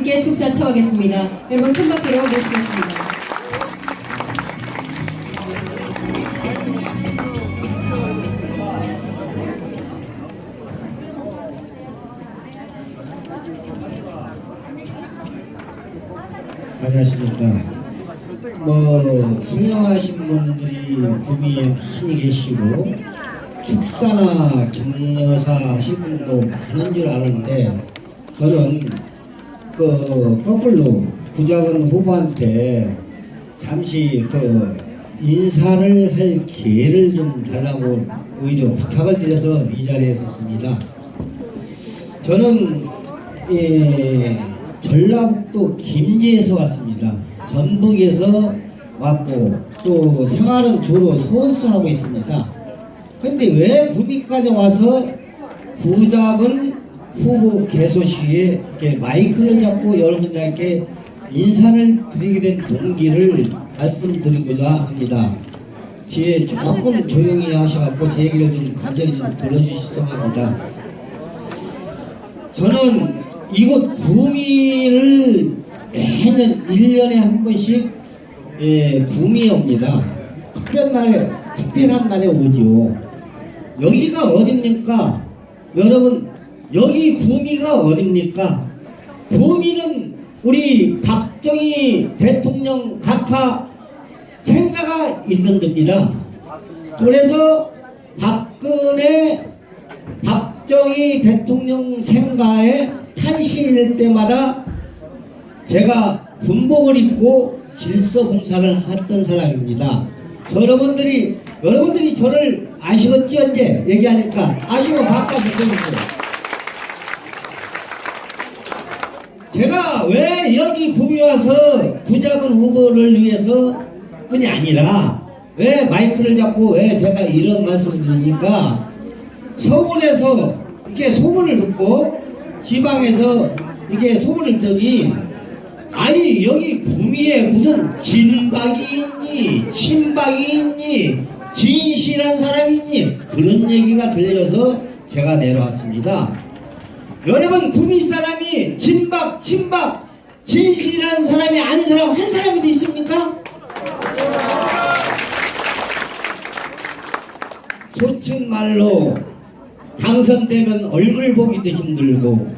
주님께 축사 처하겠습니다. 여러분 큰 박수로 모시겠습니다. 안녕하십니까. 뭐, 훌륭하신 분들이 구미에 많이 계시고, 축사나 격려사 하신 분도 많은 줄 아는데, 저는 그, 거꾸로 구작은 후보한테 잠시 그, 인사를 할 기회를 좀 달라고 오히려 부탁을 드려서 이 자리에 섰습니다. 저는 예, 전라북도 김제에서 왔습니다. 전북에서 왔고 또 생활은 주로 서울서 하고 있습니다. 근데 왜 구미까지 와서 구작은 후보 개소 시에 이렇게 마이크를 잡고 여러분들께 인사를 드리게 된 동기를 말씀드리고자 합니다. 뒤에 조금 조용히 하셔갖고 제 얘기를 좀 간절히 좀 들어주시기 합니다. 저는 이곳 구미를 매년 1년에 한 번씩 예, 구미에 옵니다. 특별한 날에, 특별한 날에 오죠. 여기가 어딥니까? 여러분, 여기 구미가 어딥니까? 구미는 우리 박정희 대통령 각하 생가가 있는 데입니다. 그래서 박근혜 박정희 대통령 생가에 탄신일 때마다 제가 군복을 입고 질서 봉사를 했던 사람입니다. 여러분들이 여러분들이 저를 아시겠지 언제 얘기하니까 아시면 박수 한번 쳐주세요. 제가 왜 여기 구미 와서 구작은 후보를 위해서 뿐이 아니라 왜 마이크를 잡고 왜 제가 이런 말씀을 드리니까? 서울에서 이렇게 소문을 듣고 지방에서 이게 소문을 듣더니 아니 여기 구미에 무슨 진박이 있니? 친박이 있니? 진실한 사람이 있니? 그런 얘기가 들려서 제가 내려왔습니다 여러분 구미 사람이 진박 친박 진실한 사람이 아닌 사람 한 사람이 도 있습니까? 솔직 말로 당선되면 얼굴 보기도 힘들고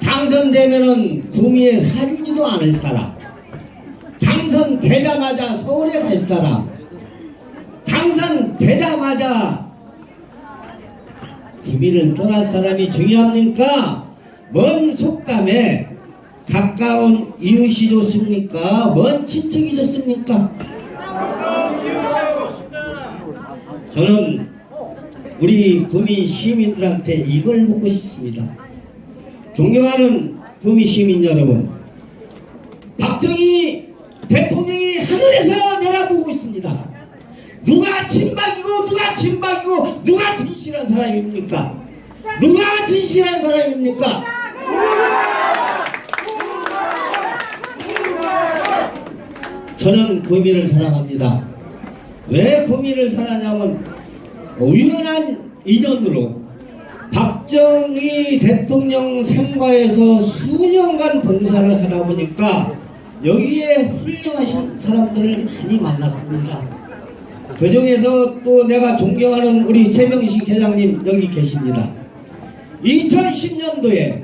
당선되면은 구미에 살지도 않을 사람 당선되자마자 서울에 갈 사람 당선되자마자 구미를 떠날 사람이 중요합니까? 먼 속담에 가까운 이웃이 좋습니까? 먼 친척이 좋습니까? 저는 우리 구미 시민들한테 이걸 묻고 싶습니다. 존경하는 구미 시민 여러분, 박정희 대통령이 하늘에서 내려보고 있습니다. 누가 친박이고 누가 친박이고 누가 진실한 사람입니까? 누가 진실한 사람입니까? 저는 구미를 사랑합니다. 왜 구미를 사랑하냐면 우연한 인연으로 박정희 대통령 생과에서 수년간 봉사를 하다 보니까 여기에 훌륭하신 사람들을 많이 만났습니다. 그 중에서 또 내가 존경하는 우리 최명식 회장님 여기 계십니다. 2010년도에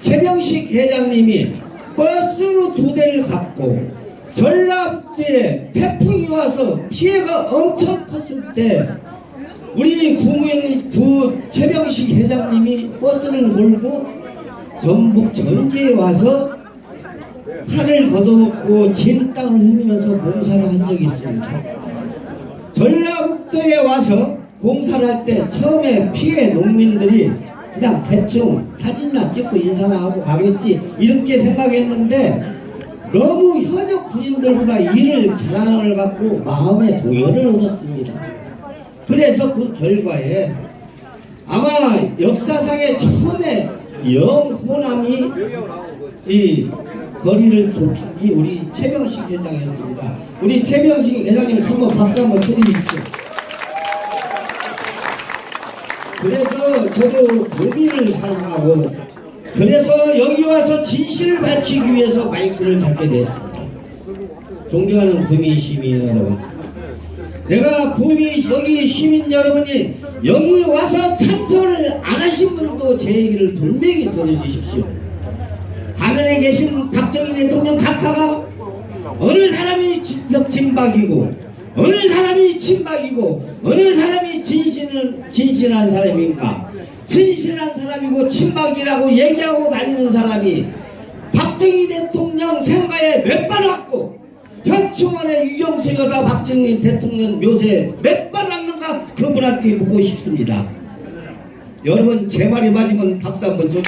최명식 회장님이 버스 두 대를 갖고 전라북도에 태풍이 와서 피해가 엄청 컸을 때 우리 국민 두 최병식 회장님이 버스를 몰고 전북 전주에 와서 팔을 걷어먹고 진 땅을 흘리면서 봉사를 한 적이 있습니다. 전라북도에 와서 봉사를 할 때 처음에 피해 농민들이 그냥 대충 사진이나 찍고 인사나 하고 가겠지 이렇게 생각했는데 너무 현역 군인들보다 일을 잘하는 걸 갖고 마음의 도열을 얻었습니다. 그래서 그 결과에 아마 역사상에 처음에 영호남이 이 거리를 좁힌 게 우리 최병식 회장이었습니다. 우리 최병식 회장님 한번 박수 한번 쳐주십시오. 그래서 저도 구미를 사랑하고 그래서 여기 와서 진실을 밝히기 위해서 마이크를 잡게 됐습니다. 존경하는 구미 시민 여러분. 내가 구미 여기 시민 여러분이 여기 와서 참석을 안 하신 분도 제 얘기를 분명히 들어주십시오. 하늘에 계신 박정희 대통령 각하가 어느 사람이 진짜 진박이고 어느 사람이 친박이고 어느 사람이 진실은 진실한 사람인가 진실한 사람이고 친박이라고 얘기하고 다니는 사람이 박정희 대통령 생가에 몇 번 왔고 현충원에 유경수 여사 박정희 대통령 묘세 몇번 왔는가 그분한테 묻고 싶습니다. 여러분 제 말이 맞으면 박수 한번 줘.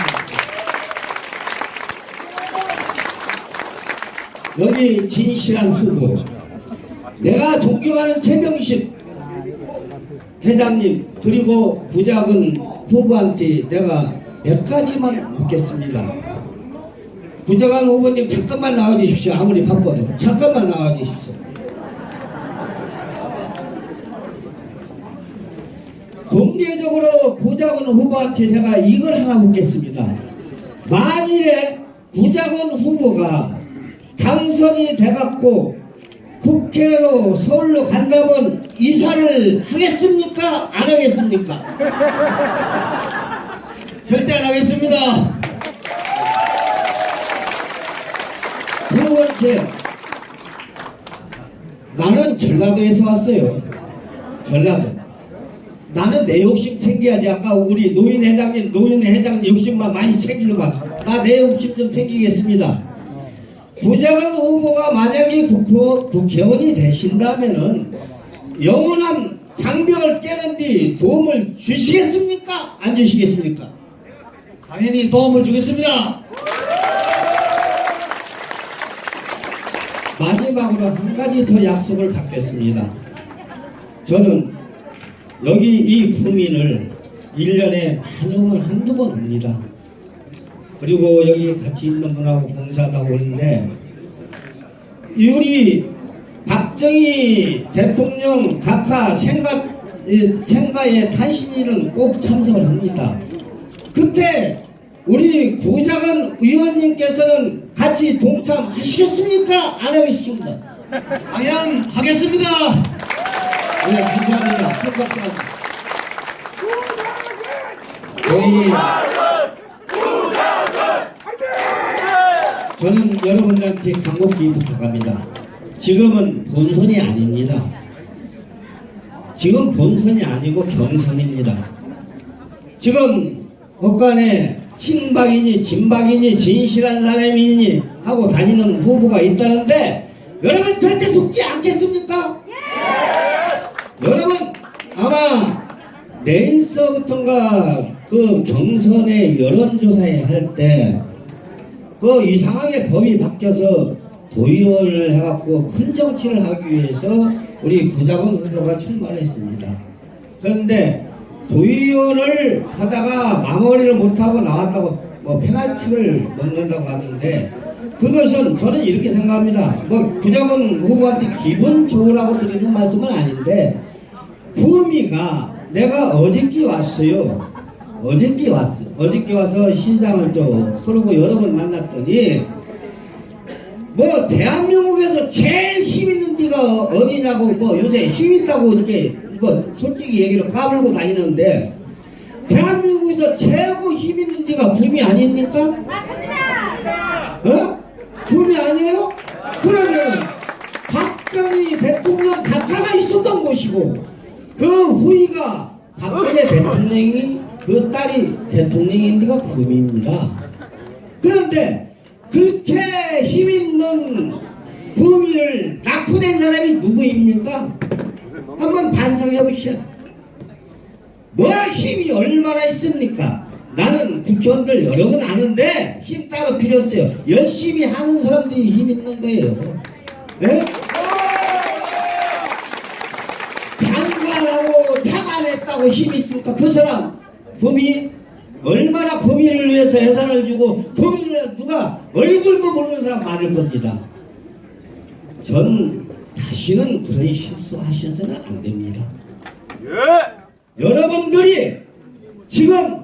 여기 진실한 후보 내가 존경하는 최병식 회장님 그리고 구작은 후보한테 내가 몇 가지만 묻겠습니다. 구작은 후보님 잠깐만 나와주십시오. 아무리 바빠도 잠깐만 나와주십시오. 공개적으로 구작은 후보한테 제가 이걸 하나 묻겠습니다. 만일에 구작은 후보가 당선이 돼갖고 국회로 서울로 간다면 이사를 하겠습니까? 안 하겠습니까? 절대 안 하겠습니다. 두 번째, 나는 전라도에서 왔어요. 전라도. 나는 내 욕심 챙겨야지. 아까 우리 노인 회장님, 노인 회장님 욕심만 많이 챙기지만, 나 내 욕심 좀 챙기겠습니다. 부장관 후보가 만약에 국회, 국회의원이 되신다면은 영원한 장벽을 깨는 데 도움을 주시겠습니까? 안 주시겠습니까? 당연히 도움을 주겠습니다. 마지막으로 한 가지 더 약속을 받겠습니다. 저는 여기 이 구민을 1년에 한우면 한두 번 옵니다. 그리고 여기 같이 있는 분하고 봉사하고 오는데 우리 박정희 대통령 각하 생가, 이 생가의 탄신일은 꼭 참석을 합니다. 그때 우리 구자근 의원님께서는 같이 동참하시겠습니까? 안 하겠습니다. 당연 하겠습니다. 네, 감사합니다. 큰 박수. 저희 저는 여러분들한테 간곡히 부탁합니다. 지금은 본선이 아닙니다. 지금 본선이 아니고 경선입니다. 지금 법관에 친박이니 진박이니 진실한 사람이니 하고 다니는 후보가 있다는데 여러분 절대 속지 않겠습니까? 여러분 아마 내일서부터인가 그 경선의 여론조사에 할 때 그 이상하게 법이 바뀌어서 도의원을 해갖고 큰 정치를 하기 위해서 우리 구자원 후보가 출마했습니다. 그런데 도의원을 하다가 마무리를 못하고 나왔다고 뭐 페널티를 먹는다고 하는데 그것은 저는 이렇게 생각합니다. 뭐 구자원 후보한테 기분 좋으라고 드리는 말씀은 아닌데 구미가 내가 어저께 왔어요. 어저께 왔어. 어저께 와서 시장을 좀 그러고 여러 번 만났더니 뭐 대한민국에서 제일 힘 있는 데가 어디냐고 뭐 요새 힘 있다고 이렇게 뭐 솔직히 얘기를 까불고 다니는데 대한민국에서 최고 힘 있는 데가 구미 아닙니까? 어? 구미 아니에요? 그러면 박정희 대통령 각하가 있었던 곳이고 그 후이가 박근혜 대통령이 그 딸이 대통령인 데가 구미입니다. 그런데 그렇게 힘 있는 구미를 낳고 된 사람이 누구입니까? 한번 반성해 보시오. 뭐 힘이 얼마나 있습니까? 나는 국회의원들 여러 분 아는데 힘 따로 필요 없어요. 열심히 하는 사람들이 힘 있는 거예요. 네? 장관하고 장관했다고 힘 있습니까? 그 사람 구미 얼마나 구미를 위해서 예산을 주고 구미를 누가 얼굴도 모르는 사람 많을 겁니다. 전 다시는 그런 실수하셔서는 안 됩니다. 여러분들이 지금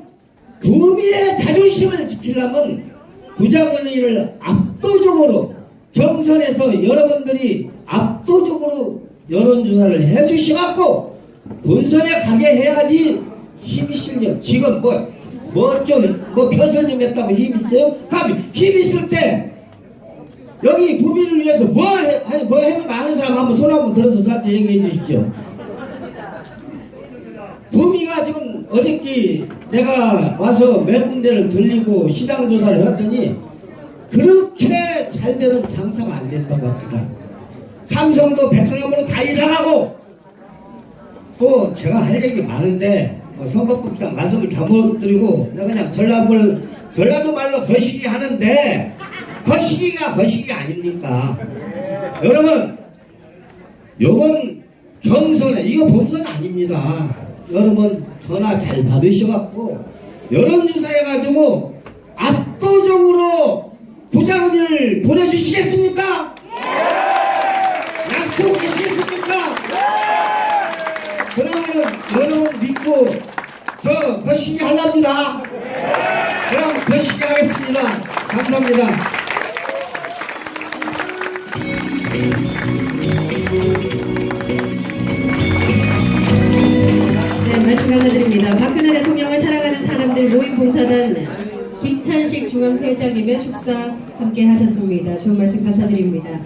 구미의 자존심을 지키려면 부자건의를 압도적으로 경선에서 여러분들이 압도적으로 여론조사를 해주셔갖고 본선에 가게 해야지 힘이 실려. 지금 뭐, 뭐 좀, 뭐 표선 좀 했다고 힘 있어요? 감히 힘 있을 때 여기 구미를 위해서 뭐, 해, 아니, 뭐 해도 많은 사람 한번 손 한번 들어서 저한테 얘기해 주십시오. 구미가 지금 어저께 내가 와서 몇 군데를 들리고 시장 조사를 해봤더니 그렇게 잘 되는 장사가 안 됐던 것 같다. 삼성도 베트남으로 다 이사가고 또 제가 할 얘기 많은데 뭐 선거법상 말씀을 다 못 드리고 내가 그냥 전라도를 전라도 말로 거시기 하는데 거시기가 거시기 아닙니까? 여러분 요번 경선에 이거 본선 아닙니다. 여러분 전화 잘 받으셔갖고 여론조사 해가지고 압도적으로 부자금을 보내주시겠습니까? 약속하시겠습니까? 그러면 여러분 믿고 저 거시기 하랍니다. 그럼 거시기 하겠습니다. 감사합니다. 네, 말씀 감사드립니다. 박근혜 대통령을 사랑하는 사람들 모임 봉사단 김찬식 중앙회장님의 축사 함께 하셨습니다. 좋은 말씀 감사드립니다.